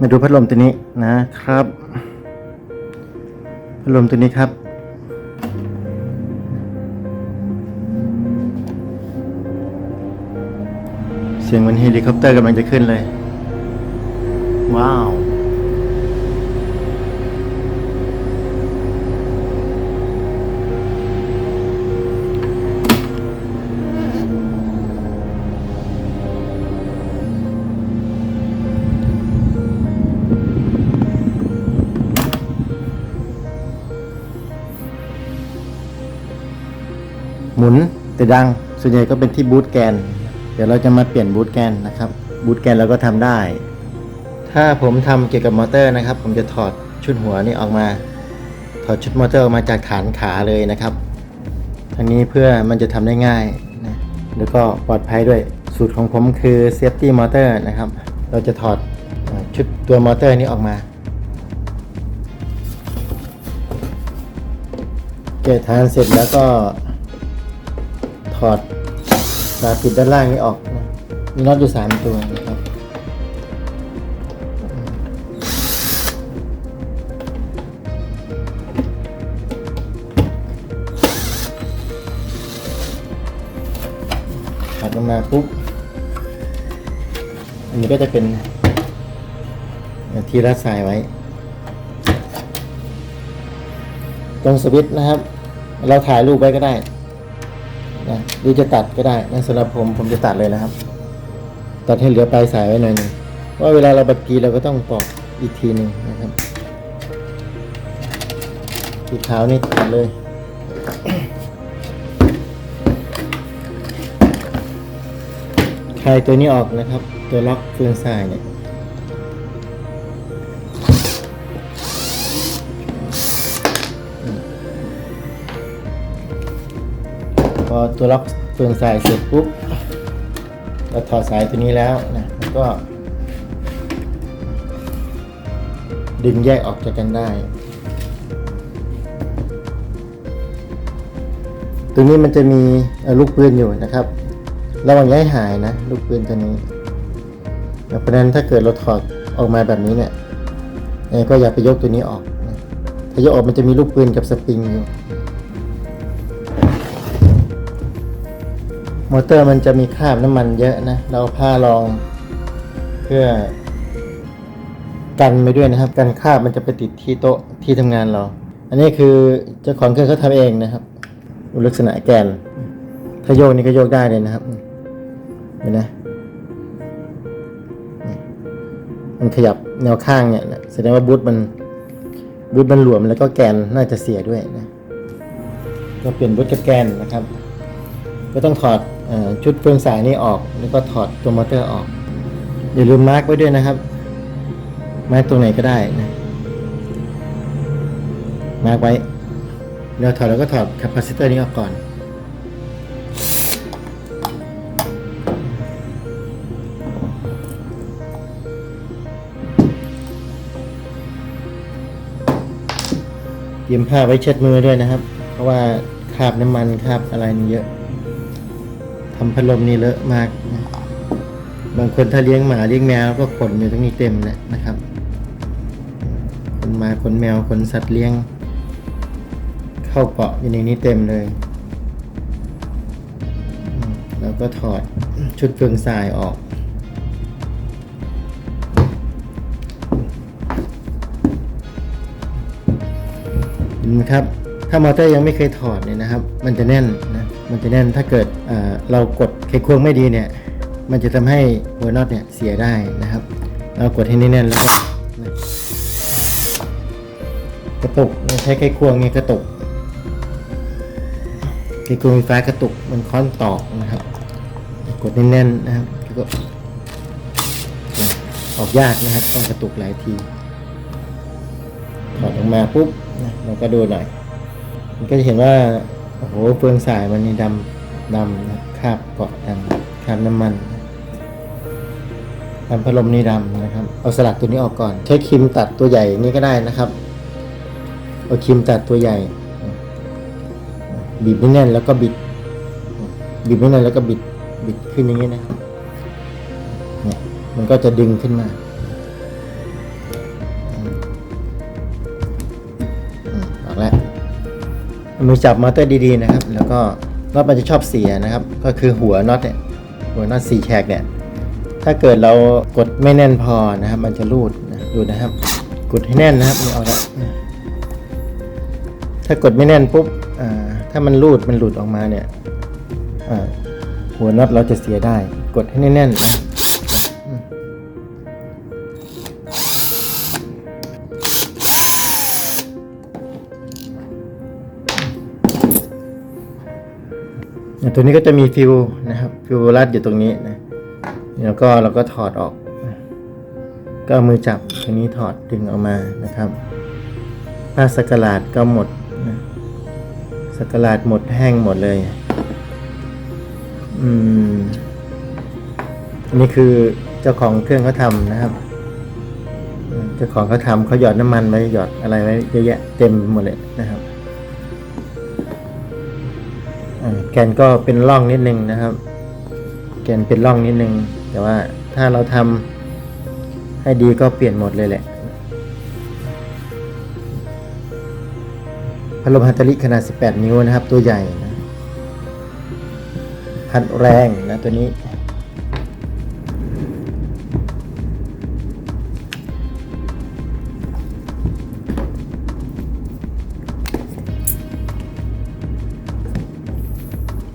มาดูพัดลมตัวนี้นะครับ พัดลมตัวนี้ครับ เสียงเหมันเฮลิคอปเตอร์กำลังจะขึ้นเลย ว้าว มุนแต่ดังส่วนใหญ่ก็เป็นที่บูทแกน เดี๋ยวเราจะมาเปลี่ยนบูทแกนนะครับบูทแกนเราก็ทำได้ ถ้าผมทำเกี่ยวกับมอเตอร์นะครับ ผมจะถอดชุดหัวนี้ออกมา ถอดชุดมอเตอร์ออกมาจากฐานขาเลยนะครับทั้งนี้เพื่อมันจะทำได้ง่ายนะแล้วก็ปลอดภัยด้วยสูตรของผมคือ Safety Motor นะครับ เราจะถอดชุดตัวมอเตอร์นี้ออกมาเกะฐานเสร็จแล้วก็ ถอดฝาปิดด้านล่างนี้ออกนะมีน็อตอยู่สามตัวนะครับถัดลงมาปุ๊บ อันนี้ก็จะเป็นที่รัดสายไว้ ตรงสวิตช์นะครับ เราถ่ายรูปไว้ก็ได้ นะหรือจะตัดก็ได้นั่นสำหรับผมผมจะตัดเลยนะครับ ตัดให้เหลือปลายสายไว้หน่อยนึงเพราะเวลาเราบัดกีเราก็ต้องปอกอีกทีหนึ่งนะครับสีขานี่ตัดเลยคลายตัวนี้ออกนะครับ ตัวล็อกเฟืองทรายเนี่ย อตัวล็อกเฟืองทรายเสร็จปุ๊บเราถอดสายตัวนี้แล้วนะแล้วก็ ดึงแยกออกจากกันได้ ตัวนี้มันจะมีลูกปืนอยู่นะครับระวังย้ายหายนะ ลูกปืนตัวนี้เพราะนั้นถ้าเกิดเราถอดออกมาแบบนี้เนี่ยเอ่อก็อย่าไปยกตัวนี้ออกนะถ้ายกออกมันจะมีลูกปืนกับสปริงอยู่ มอเตอร์มันจะมีคราบน้ำมันเยอะนะ เราเอาผ้ารองเพื่อกันไปด้วยนะครับ กันคราบมันจะไปติดที่โต๊ะที่ทำงานเรา อันนี้คือเจ้าของเครื่องเขาทำเองนะครับลักษณะแกน ถ้าโยกนี่ก็โยกได้เลยนะครับ เห็นไหมมันขยับแนวข้างเนี่ยแสดงว่าบูทมันบูทมันหลวมแล้วก็แกนน่าจะเสียด้วยนะ ก็เปลี่ยนบูทกับแกนนะครับ ก็ต้องถอด ชุดเฟืองสายนี้ออกแล้วก็ถอดตัวมอเตอร์ออก อย่าลืมมาร์กไว้ด้วยนะครับ มาร์กตรงไหนก็ได้นะมาร์กไว้เราถอดแล้วก็ถอดแคปาซิเตอร์นี้ออกก่อน เตรียมผ้าไว้เช็ดมือด้วยนะครับ เพราะว่าคราบน้ำมันคราบอะไรนี่เยอะ ทำพัดลมนี่เลอะมากนะบางคนถ้าเลี้ยงหมาเลี้ยงแมวก็ขนอยู่ตรงนี้เต็มเลยนะครับขนหมาขนแมวขนสัตว์เลี้ยง เข้าเกาะอยู่ในนี้เต็มเลยแล้วก็ถอดชุดเฟืองทรายออก เห็นไหมครับ ถ้ามอเตอร์ยังไม่เคยถอดเนี่ยนะครับ มันจะแน่นน มันจะแน่นถ้าเกิดเเรากดไขควงไม่ดีเนี่ยมันจะทำให้หัวน็อตเนี่ยเสียได้นะครับ เรากดให้แน่นๆแล้วก็กระตุกใช้ไขควงเนี่ยกระตุกไขควงไฟฟ้ากระตุกมันค้อนตอกนะครับ กดแน่นๆนะครับแล้วก็ออกยากนะครับต้องกระตุกหลายทีถอดออกมาปุ๊บนะเราก็ดูหน่อยมันก็จะเห็นว่า โอ้โหเฟืองสายมันนี่ดำดำนะคราบเกาะดำคราบน้ำมันทำพัดลมนี่ดำนะครับ เอาสลักตัวนี้ออกก่อน ใช้ครีมตัดตัวใหญ่นี่ก็ได้นะครับ เอาครีมตัดตัวใหญ่ บีบให้แน่นแล้วก็บิด บีบให้แน่นแล้วก็บิด บิดขึ้นอย่างนี้นะ เนี่ย มันก็จะดึงขึ้นมา มือจับมอเตอร์ดีๆนะครับ แล้วก็น็อตมันจะชอบเสียนะครับ ก็คือหัวน็อตเนี่ยหัวน็อตสี่แฉกเนี่ยถ้าเกิดเรากดไม่แน่นพอนะครับ มันจะรูดนะดูนะครับ กดให้แน่นนะครับนี่เอาละถ้ากดไม่แน่นปุ๊บอ่าถ้ามันรูดมันหลุดออกมาเนี่ยอ่าหัวน็อตเราจะเสียได้ กดให้แน่นๆ ตัวนี้ก็จะมีฟิวนะครับฟิวรัดอยู่ตรงนี้นะแล้วก็เราก็ถอดออก ก็มือจับตรงนี้ถอดดึงออกมานะครับผ้าสกลาดก็หมดนะสกลาดหมดแห้งหมดเลย อืมอันนี้คือเจ้าของเครื่องเขาทำนะครับเจ้าของเขาทำเขาหยอดน้ำมันไว้หยอดอะไรไว้เยอะแยะเต็มหมดเลยนะครับ แกนก็เป็นร่องนิดนึงนะครับ แกนเป็นร่องนิดนึง แต่ว่าถ้าเราทำให้ดีก็เปลี่ยนหมดเลยแหละพัดลมฮัตตอริขนาด 18 นิ้วนะครับ ตัวใหญ่นะพัดแรงนะตัวนี้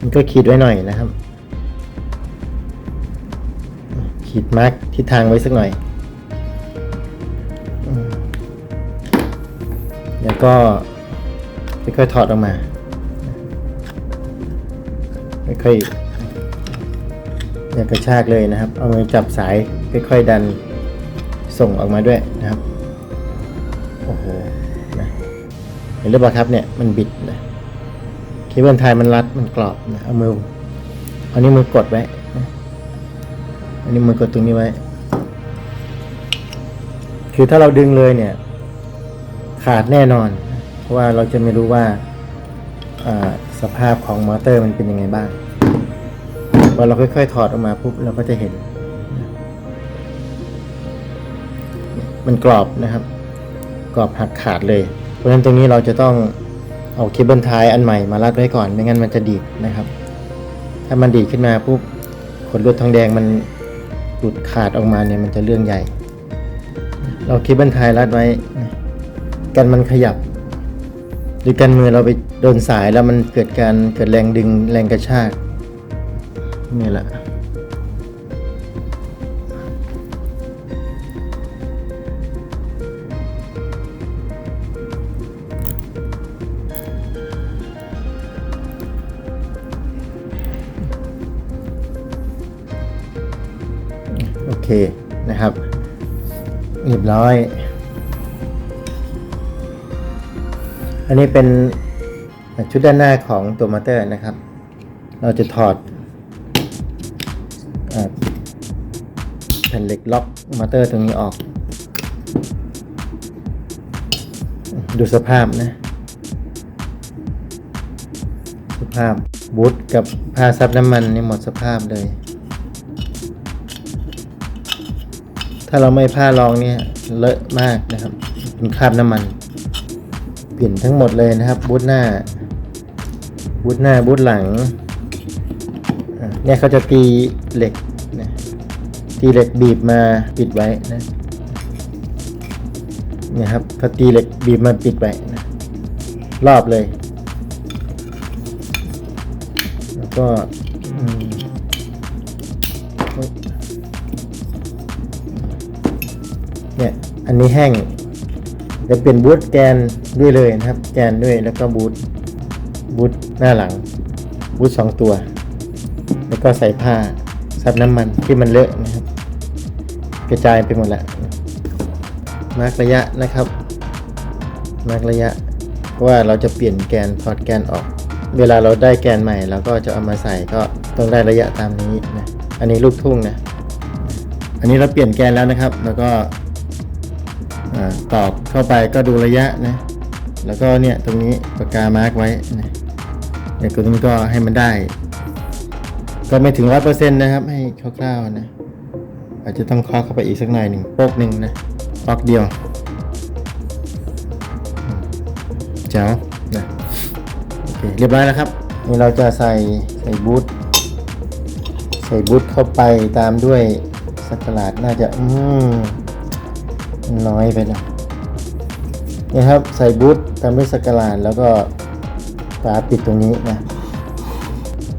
มันก็ขีดไว้หน่อยนะครับ ขีดมาร์กทิศทางไว้สักหน่อยอแล้วก็ค่อยๆถอดออกมาค่อยๆอย่ากระชากเลยนะครับ เอามือจับสายค่อยๆดันส่งออกมาด้วยนะครับ โอ้โหนะเห็นหรือเปล่าครับเนี่ยมันบิด เคเบิลไทยมันรัดมันกรอบนะเอามืออานี้วมือกดไว้อันนี้มือกดตรงนี้ไว้ คือถ้าเราดึงเลยเนี่ย ขาดแน่นอน เพราะว่าเราจะไม่รู้ว่าสภาพของมอเตอร์มันเป็นยังไงบ้างพอเราค่อยๆถอดออกมาปุ๊บเราก็จะเห็น มันกรอบนะครับ กรอบหักขาดเลย เพราะฉะนั้นตรงนี้เราจะต้อง เอาเคเบิลไทยอันใหม่มารัดไว้ก่อนไม่งั้นมันจะดีดนะครับ ถ้ามันดีดขึ้นมาปุ๊บขนลวดทองแดงมันหลุดขาดออกมาเนี่ยมันจะเรื่องใหญ่ เราเคเบิลไทยรัดไว้ กันมันขยับหรือกันมือเราไปโดนสายแล้วมันเกิดการเกิดแรงดึงแรงกระชากนี่แหละ นะครับเรียบร้อย อันนี้เป็นชุดด้านหน้าของตัวมอเตอร์นะครับ เราจะถอดอแผ่นเหล็กล็อกมอเตอร์ตรงนี้ออก ดูสภาพนะ สภาพบูทกับผ้าซับน้ำมันนี่หมดสภาพเลย ถ้าเราไม่ผ้ารองเนี่ยเลอะมากนะครับ เป็นคราบน้ำมัน เปลี่ยนทั้งหมดเลยนะครับ บูทหน้า บูทหน้าบูทหลัง เนี่ยเขาจะตีเหล็กนะตีเหล็กบีบมาปิดไว้นะเนี่ยครับเขาตีเหล็กบีบมาปิดไว้นะรอบเลย แล้วก็ เนี่ยอันนี้แห้งจะเป็นบูทแกนด้วยเลยนะครับ แกนด้วยแล้วก็บูทบูทหน้าหลังบูทสองตัว แล้วก็ใส่ผ้าซับน้ำมันที่มันเลอะนะครับ กระจายไปหมดแล้วมาร์กระยะนะครับมาร์กระยะว่าเราจะเปลี่ยนแกนถอดแกนออก เวลาเราได้แกนใหม่เราก็จะเอามาใส่ก็ต้องได้ระยะตามนี้นะอันนี้ลูกทุ่งนะอันนี้เราเปลี่ยนแกนแล้วนะครับ แล้วก็ ตอกเข้าไปก็ดูระยะนะ แล้วก็เนี่ยตรงนี้ปากกามาร์กไว้นะเนี่ยตรงนี้ก็ให้มันได้ ก็ไม่ถึงร้อยเปอร์เซ็นต์นะครับ ให้คร่าวๆนะ อาจจะต้องเคาะเข้าไปอีกสักหน่อยหนึ่งโป๊กหนึ่งนะปอกเดียวเจ้านะเคเรียบร้อยแล้วครับนี่เราจะใส่ใส่บูทใส่บูทเข้าไปตามด้วยสักลาดน่าจะ อืม น้อยไปนะนี่ครับใส่บูทตามด้วยสกลาดแล้วก็ฝาปิดตรงนี้นะ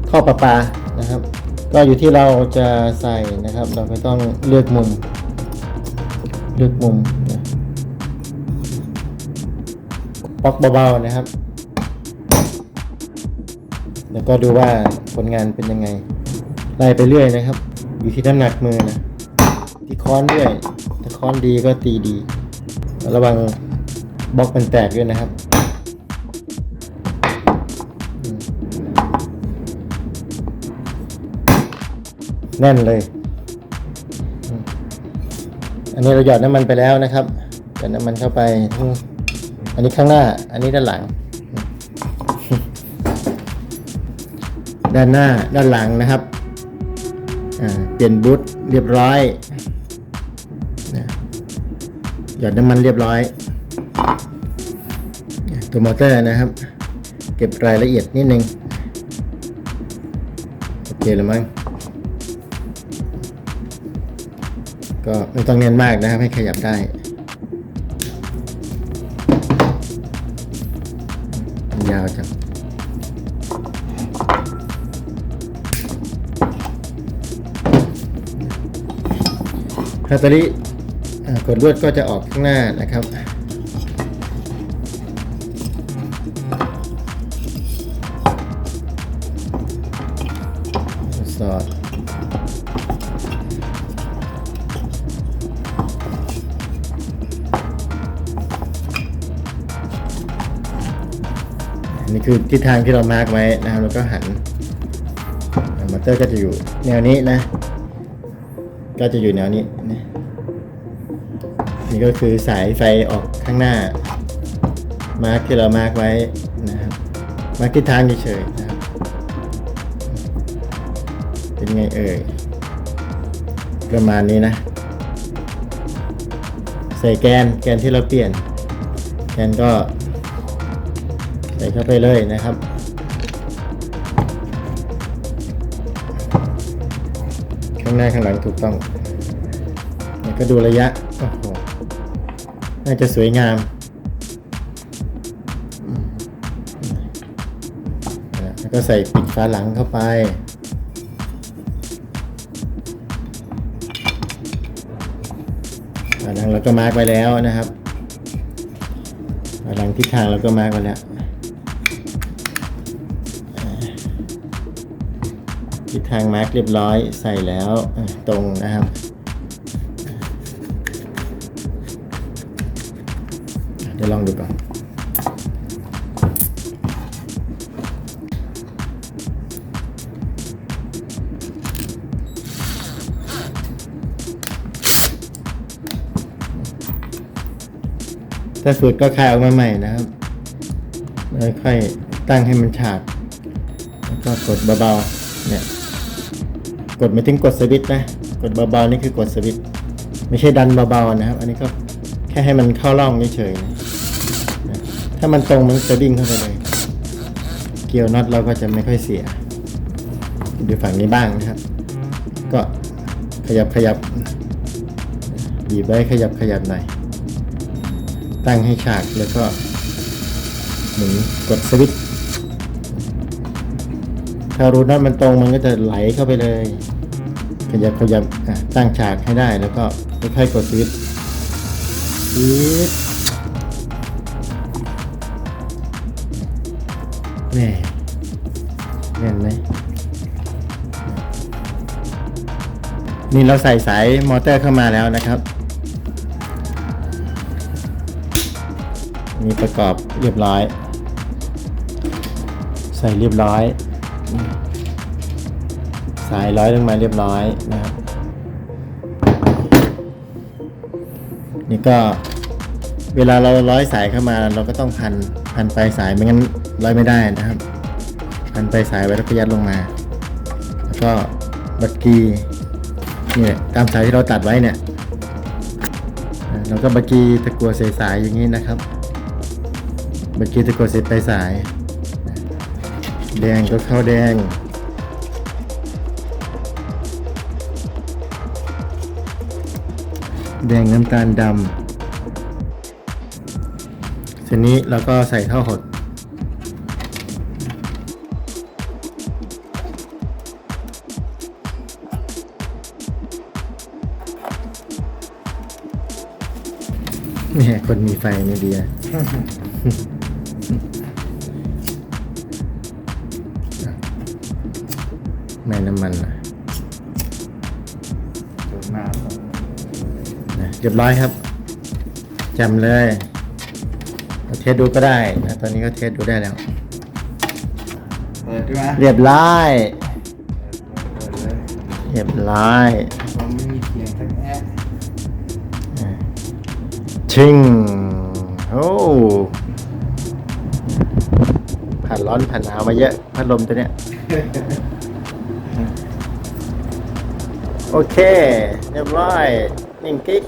ท่อประปานะครับ ก็อยู่ที่เราจะใส่นะครับ เราก็ต้องเลือกมุม เลือกมุมนะป๊อกเบาๆนะครับ แล้วก็ดูว่าผลงานเป็นยังไงไล่ไปเรื่อยนะครับ อยู่ที่น้ำหนักมือนะที่ค้อนด้วย ค้อนดีก็ตีดี ระวังบล็อกมันแตกด้วยนะครับ แน่นเลย อันนี้เราหยอดน้ำมันไปแล้วนะครับหยอดน้ำมันเข้าไป อันนี้ข้างหน้า อันนี้ด้านหลัง ด้านหน้าด้านหลังนะครับอ่าเปลี่ยนบูทเรียบร้อย หยอดน้ำมันเรียบร้อย ตัวมอเตอร์นะครับ เก็บรายละเอียดนิดนึงโอเคแล้วมั้งก็ไม่ต้องเน้นมากนะครับให้ขยับได้ยาวจังแบตเตอรี่อ่า กดลวดก็จะออกข้างหน้านะครับสอดอันนี่คือทิศทางที่เรามาร์กไว้นะครับแล้วก็หันมอเตอร์ก็จะอยู่แนวนี้นะ ก็จะอยู่แนวนี้นะ นี่ก็คือสายไฟออกข้างหน้า มาร์กที่เรามาร์กไว้นะครับมาร์กทิศทางเฉยๆนะครับเป็นไงเอ่ยประมาณนี้นะ ใส่แกนแกนที่เราเปลี่ยน แกนก็ ใส่เข้าไปเลยนะครับข้างหน้าข้างหลังถูกต้องแล้วก็ดูระยะ โอ้โห น่าจะสวยงามแล้วก็ใส่ปิดฝาหลังเข้าไปฝาหลังเราก็มาร์กไว้แล้วนะครับฝาหลังทิศทางเราก็มาร์กไว้แล้วทิศทางมาร์กเรียบร้อยใส่แล้วตรงนะครับ ดี๋ยวลองดูก่อนถ้าสุดก็คลายออกมาใหม่นะครับแล้วค่อยตั้งให้มันฉาก แล้วก็กดเบาๆ เนี่ย กดไม่ถึงกดสวิตช์นะ กดเบาๆนี่คือกดสวิตช์ ไม่ใช่ดันเบาๆนะครับ อันนี้ก็แค่ให้มันเข้าร่องเฉยๆนะ ถ้ามันตรงมันจะดิ่งเข้าไปเลย เกี่ยวน็อตเราก็จะไม่ค่อยเสีย ดูฝั่งนี้บ้างนะครับ ก็ขยับขยับบีบไว้ขยับขยับหน่อยตั้งให้ฉากแล้วก็หมุนกดสวิตช์ถ้ารูน็อตมันตรงมันก็จะไหลเข้าไปเลย ขยับขยับอะตั้งฉากให้ได้แล้วก็ค่อยๆกดสวิตช์ แน่แน่นไหมนี่เราใส่สายมอเตอร์เข้ามาแล้วนะครับนี่ประกอบเรียบร้อย ใส่เรียบร้อย สายร้อยลงมาเรียบร้อยนะครับนี่ก็เวลาเราร้อยสายเข้ามาเราก็ต้องพัน พันปลายสายไม่งั้นร้อยไม่ได้นะครับ พันปลายสายไว้แล้วก็ยัดลงมา แล้วก็บักกีเนี่ยตามสายที่เราตัดไว้เนี่ยอ่าเราก็บักกีตะกัวเสสายอย่างนี้นะครับบักกีตะกัวเสปลายสาย แดงก็เข้าแดงแดงน้ำตาลดำ ทีนี้เราก็ใส่ข้าวหด เนี่ยคนมีไฟนี่ดีนะไม่น้ำมันนะเดี๋ยวมาก่อนนะเรียบร้อยครับจำเลย เอาเทสดูก็ได้นะตอนนี้ก็เทสดูได้แล้ว เปิดด้วยนะเรียบร้อยเปิดเลยเรียบร้อยผมไม่มีเสียงสักแอะชิงโอ้ผ่านร้อนผ่านหนาวมาเยอะพัดลมตัวเนี้ยโอเค เรียบร้อยนิ่งกิ๊ก